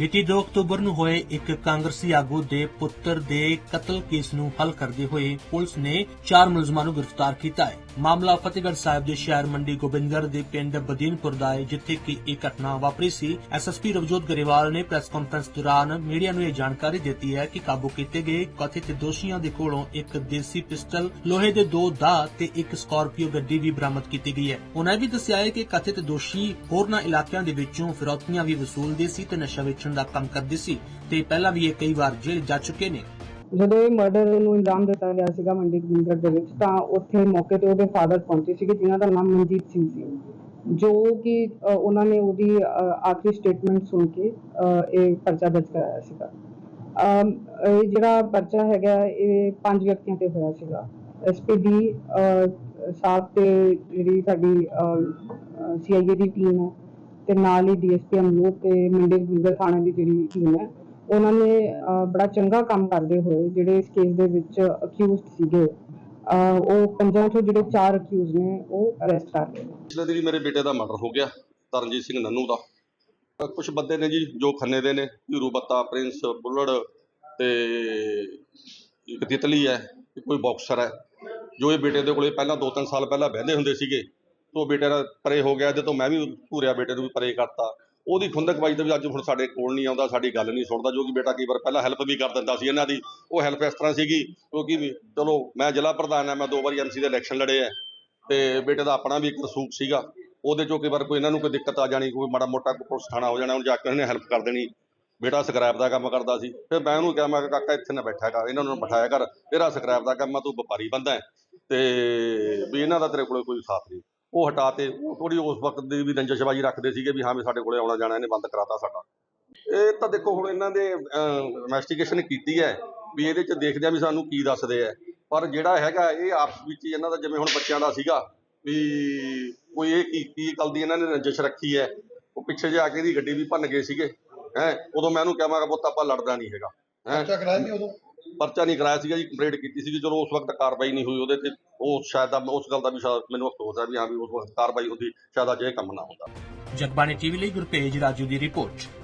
ਬੀਤੀ 2 ਅਕਤੂਬਰ ਨੂੰ ਹੋਏ ਇੱਕ ਕਾਂਗਰਸੀ ਆਗੂ ਦੇ ਪੁੱਤਰ ਦੇ ਕਤਲ ਕੇਸ ਨੂੰ ਹੱਲ ਕਰਦੇ ਹੋਏ ਪੁਲਿਸ ਨੇ ਚਾਰ ਮੁਲਜ਼ਮਾਂ ਨੂੰ ਗ੍ਰਿਫਤਾਰ ਕੀਤਾ ਹੈ। ਮਾਮਲਾ ਫਤਿਹਗੜ੍ਹ ਸਾਹਿਬ ਦੇ ਸ਼ਹਿਰ ਮੰਡੀ ਗੋਬਿੰਦਗੜ੍ਹ ਦੇ ਪਿੰਡ ਬਦੀਨਪੁਰ ਦਾ ਹੈ, ਜਿੱਥੇ ਕਿ ਇਹ ਘਟਨਾ ਵਾਪਰੀ ਸੀ। ਐਸਐਸਪੀ ਰਵਜੋਤ ਗਰੇਵਾਲ ਨੇ ਪ੍ਰੈਸ ਕਾਨਫਰੰਸ ਦੌਰਾਨ ਮੀਡੀਆ ਨੂੰ ਇਹ ਜਾਣਕਾਰੀ ਦਿੱਤੀ ਹੈ ਕਿ ਕਾਬੂ ਕੀਤੇ ਗਏ ਕਥਿਤ ਦੋਸ਼ੀਆਂ ਦੇ ਕੋਲੋਂ ਇੱਕ ਦੇਸੀ ਪਿਸਟਲ, ਲੋਹੇ ਦੇ ਦੋ ਦਾ ਤੇ ਇੱਕ ਸਕਾਰਪੀਓ ਗੱਡੀ ਵੀ ਬਰਾਮਦ ਕੀਤੀ ਗਈ ਹੈ। ਉਹਨਾਂ ਇਹ ਵੀ ਦੱਸਿਆ ਹੈ ਕਿ ਕਥਿਤ ਦੋਸ਼ੀ ਹੋਰਨਾਂ ਇਲਾਕਿਆਂ ਦੇ ਵਿੱਚੋਂ ਫਿਰੌਤੀਆਂ ਵੀ ਵਸੂਲਦੇ ਸੀ ਤੇ ਨਸ਼ਾ ਵੇਚਣ ਦਾ ਕੰਮ ਕਰਦੇ ਸੀ ਤੇ ਪਹਿਲਾਂ ਵੀ ਇਹ ਕਈ ਵਾਰ ਜੇਲ੍ਹ ਜਾ ਚੁੱਕੇ ਨੇ। ਜਦੋਂ ਇਹ ਮਰਡਰ ਨੂੰ ਅੰਜਾਮ ਦਿੱਤਾ ਗਿਆ ਸੀਗਾ ਮੰਡੀ ਗੋਬਿੰਦਗੜ੍ਹ ਦੇ ਵਿੱਚ, ਤਾਂ ਉੱਥੇ ਮੌਕੇ ਤੇ ਉਹਦੇ ਫਾਦਰ ਪਹੁੰਚੇ ਸੀਗੇ, ਜਿਨ੍ਹਾਂ ਦਾ ਨਾਮ ਮਨਜੀਤ ਸਿੰਘ ਸੀ। ਜੋ ਕਿ ਉਹਨਾਂ ਨੇ ਉਹਦੀ ਆਖਰੀ ਸਟੇਟਮੈਂਟ ਸੁਣ ਕੇ ਇਹ ਪਰਚਾ ਦਰਜ ਕਰਾਇਆ ਸੀਗਾ। ਇਹ ਜਿਹੜਾ ਪਰਚਾ ਹੈਗਾ, ਇਹ ਪੰਜ ਵਿਅਕਤੀਆਂ ਤੇ ਹੋਇਆ ਸੀਗਾ। ਐਸਪੀਡੀ ਸਾਥ ਤੇ ਜਿਹੜੀ ਸਾਡੀ ਸੀਆਈਏ ਦੀ ਟੀਮ ਹੈ ਤੇ ਨਾਲ ਹੀ ਡੀਐਸਪੀ ਅਮਲੋਕ ਤੇ ਮੰਡੀ ਗੋਬਿੰਦਗੜ੍ਹ ਥਾਣੇ ਦੀ ਜਿਹੜੀ ਟੀਮ ਹੈ, ਉਹਨਾਂ ਨੇ ਬੜਾ ਚੰਗਾ ਕੰਮ ਕਰਦੇ ਹੋਏ ਜਿਹੜੇ ਇਸ ਕੇਸ ਦੇ ਵਿੱਚ ਅਕਿਊਜ਼ਡ ਸੀਗੇ ਉਹ ਪੰਜਾਂ ਚੋਂ ਜਿਹੜੇ ਚਾਰ ਅਕਿਊਜ਼ ਨੇ, ਉਹ ਅਰੈਸਟ ਕਰ ਲਏ। ਪਿਛਲੇ ਦਿਨੀ ਮੇਰੇ ਬੇਟੇ ਦਾ ਮਰਡਰ ਹੋ ਗਿਆ, ਤਰਨਜੀਤ ਸਿੰਘ ਨੰਨੂ ਦਾ। ਕੁਝ ਬੰਦੇ ਨੇ ਜੀ ਜੋ ਖੰਨੇ ਦੇ ਨੇ ਹੀਰੂ ਬੱਤਾ, ਪ੍ਰਿੰਸ ਬੁੱਲੜ ਤੇ ਇੱਕ ਤਿਤਲੀ ਹੈ ਕੋਈ ਬਾਕਸਰ ਹੈ। ਜੋ ਇਹ ਬੇਟੇ ਦੇ ਕੋਲੇ ਪਹਿਲਾਂ 2-3 ਸਾਲ ਪਹਿਲਾਂ ਬਹਿੰਦੇ ਹੁੰਦੇ ਸੀਗੇ ਤੋਂ ਬੇਟੇ ਦਾ ਪਰੇ ਹੋ ਗਿਆ ਜਦੋਂ ਮੈਂ ਵੀ ਭੂਰਿਆ ਬੇਟੇ ਨੂੰ ਵੀ ਪਰੇ ਕਰਤਾ। ਉਹਦੀ ਖੁੰਦਕਬਾਜੀ ਤੇ ਵੀ ਅੱਜ ਹੁਣ ਸਾਡੇ ਕੋਲ ਨਹੀਂ ਆਉਂਦਾ, ਸਾਡੀ ਗੱਲ ਨਹੀਂ ਸੁਣਦਾ, ਜੋ ਕਿ ਬੇਟਾ ਕਈ ਵਾਰ ਪਹਿਲਾਂ ਹੈਲਪ ਵੀ ਕਰ ਦਿੰਦਾ ਸੀ ਇਹਨਾਂ ਦੀ। ਉਹ ਹੈਲਪ ਇਸ ਤਰ੍ਹਾਂ ਸੀਗੀ ਕਿਉਂਕਿ ਵੀ ਚਲੋ ਮੈਂ ਜ਼ਿਲ੍ਹਾ ਪ੍ਰਧਾਨ ਹਾਂ, ਮੈਂ ਦੋ ਵਾਰੀ ਐਮਸੀ ਦੇ ਇਲੈਕਸ਼ਨ ਲੜੇ ਆ ਤੇ ਬੇਟੇ ਦਾ ਆਪਣਾ ਵੀ ਇੱਕ ਰਸੂਖ ਸੀਗਾ। ਉਹਦੇ ਚੋਂ ਕਈ ਵਾਰ ਕੋਈ ਇਹਨਾਂ ਨੂੰ ਕੋਈ ਦਿੱਕਤ ਆ ਜਾਣੀ, ਕੋਈ ਮਾੜਾ ਮੋਟਾ ਕੋਈ ਪੁਲਿਸ ਥਾਣਾ ਹੋ ਜਾਣਾ, ਉਹਨੂੰ ਜਾ ਕੇ ਉਹਨੇ ਹੈਲਪ ਕਰ ਦੇਣੀ। ਬੇਟਾ ਸਕ੍ਰੈਪ ਦਾ ਕੰਮ ਕਰਦਾ ਸੀ। ਫਿਰ ਮੈਂ ਉਹਨੂੰ ਕਿਹਾ, ਮੈਂ ਕਾਕਾ, ਇੱਥੇ ਨਾ ਬੈਠਾ ਕਰ, ਇਹਨਾਂ ਨੂੰ ਬਿਠਾਇਆ ਕਰ। ਤੇਰਾ ਸਕ੍ਰੈਪ ਦਾ ਕੰਮ ਆ, ਤੂੰ ਵਪਾਰੀ ਬੰਦਾ ਹੈ ਤੇ ਵੀ ਇਹਨਾਂ ਦਾ ਤੇਰੇ ਕੋਲ ਕੋਈ ਸਾਥ ਨਹੀਂ। ਉਹ ਹਟਾ ਤੇ ਉਹ ਥੋੜੀ ਉਸ ਵਕਤ ਦੀ ਵੀ ਰੰਜਸ਼ਬਾਜੀ ਰੱਖਦੇ ਸੀਗੇ ਵੀ ਹਾਂ ਵੀ ਸਾਡੇ ਕੋਲੇ ਆਉਣਾ ਜਾਣਾ, ਇਹਨੇ ਬੰਦ ਕਰਾਤਾ ਸਾਡਾ। ਇਹ ਤਾਂ ਦੇਖੋ ਹੁਣ ਇਹਨਾਂ ਦੇ ਇਨਵੈਸਟੀਗੇਸ਼ਨ ਕੀਤੀ ਹੈ ਵੀ ਇਹਦੇ ਚ ਦੇਖਦੇ ਆ ਵੀ ਸਾਨੂੰ ਕੀ ਦੱਸਦੇ ਆ। ਪਰ ਜਿਹੜਾ ਹੈਗਾ ਇਹ ਆਪਸ ਵਿੱਚ ਇਹਨਾਂ ਦਾ ਜਿਵੇਂ ਹੁਣ ਬੱਚਿਆਂ ਦਾ ਸੀਗਾ ਵੀ ਕੋਈ ਇਹ ਕੀ ਕੀ ਗੱਲ ਦੀ ਇਹਨਾਂ ਨੇ ਰੰਜਿਸ਼ ਰੱਖੀ ਹੈ। ਉਹ ਪਿੱਛੇ ਜਾ ਕੇ ਇਹਦੀ ਗੱਡੀ ਵੀ ਭੰਨ ਗਏ ਸੀਗੇ, ਹੈ। ਉਦੋਂ ਮੈਂ ਉਹਨੂੰ ਕਿਹਾ ਮੈਂ ਕਿਹਾ ਪੁੱਤ ਆਪਾਂ ਲੜਦਾ ਨਹੀਂ ਹੈਗਾ, ਹੈ। ਕਰਾਇਆ ਸੀ ਉਦੋਂ? ਪਰਚਾ ਨਹੀਂ ਕਰਾਇਆ ਸੀਗਾ ਜੀ ਕੰਪਲੇਂਟ ਕੀਤੀ ਸੀਗੀ, ਜਦੋਂ ਉਸ ਵਕਤ ਕਾਰਵਾਈ ਨਹੀਂ ਹੋਈ ਉਹਦੇ ਤੇ, ਉਹ ਸ਼ਾਇਦ ਆ- ਉਸ ਗੱਲ ਦਾ ਵੀ ਸ਼ਾਇਦ ਮੈਨੂੰ ਅਫਸੋਸ ਹੈ ਵੀ ਹਾਂ ਵੀ ਉਸ ਵਕਤ ਕਾਰਵਾਈ ਹੁੰਦੀ, ਸ਼ਾਇਦ ਅੱਜ ਇਹ ਕੰਮ ਨਾ ਹੁੰਦਾ। ਜਗਬਾਣੀ ਟੀਵੀ ਲਈ ਗੁਰਪੇਜ ਰਾਜੂ ਦੀ ਰਿਪੋਰਟ।